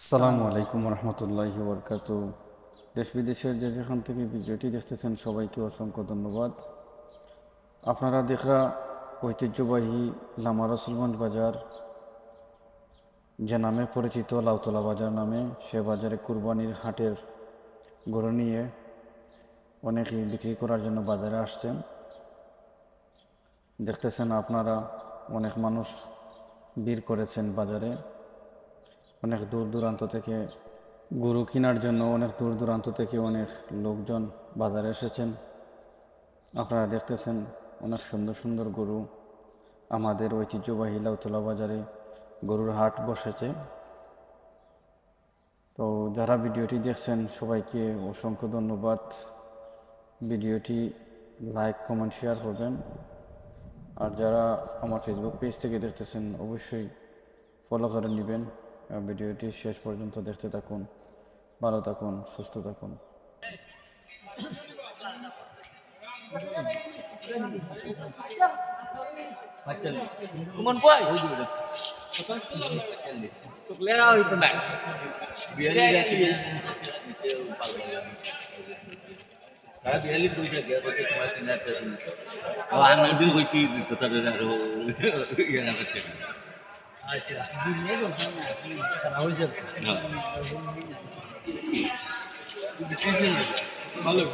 আসসালামু আলাইকুম রহমতুল্লাহি বরকাত দেশ বিদেশের যে যেখান থেকে ভিডিওটি দেখতেছেন, সবাইকে অসংখ্য ধন্যবাদ। আপনারা দেখরা ঐতিহ্যবাহী লামা রসুলগঞ্জ বাজার, যে নামে পরিচিত লাউতলা বাজার নামে, সে বাজারে কুরবানির হাটের গরু নিয়ে অনেকেই বিক্রি করার জন্য বাজারে আসছেন। দেখতেছেন আপনারা অনেক মানুষ ভিড় করেছেন বাজারে। অনেক দূর দূরান্ত থেকে গরু কেনার জন্য অনেক দূর দূরান্ত থেকে অনেক লোকজন বাজারে এসেছেন। আপনারা দেখতেছেন অনেক সুন্দর সুন্দর গরু। আমাদের ঐতিহ্যবাহী লাউতলা বাজারে গরুর হাট বসেছে। তো যারা ভিডিওটি দেখছেন, সবাইকে অসংখ্য ধন্যবাদ। ভিডিওটি লাইক, কমেন্ট, শেয়ার করবেন। আর যারা আমার ফেসবুক পেজ থেকে দেখতেছেন, অবশ্যই ফলো করে নেবেন। ভিডিওটি শেষ পর্যন্ত দেখতে থাকুন ভালো থাকুন সুস্থ থাকুন. বিয়ালি তারা বিয়ালি পয়সা গিয়া বলতে তোমার তিন হাজার টাকা দিন কথাটা আরও ইয়ে না করতে ভালো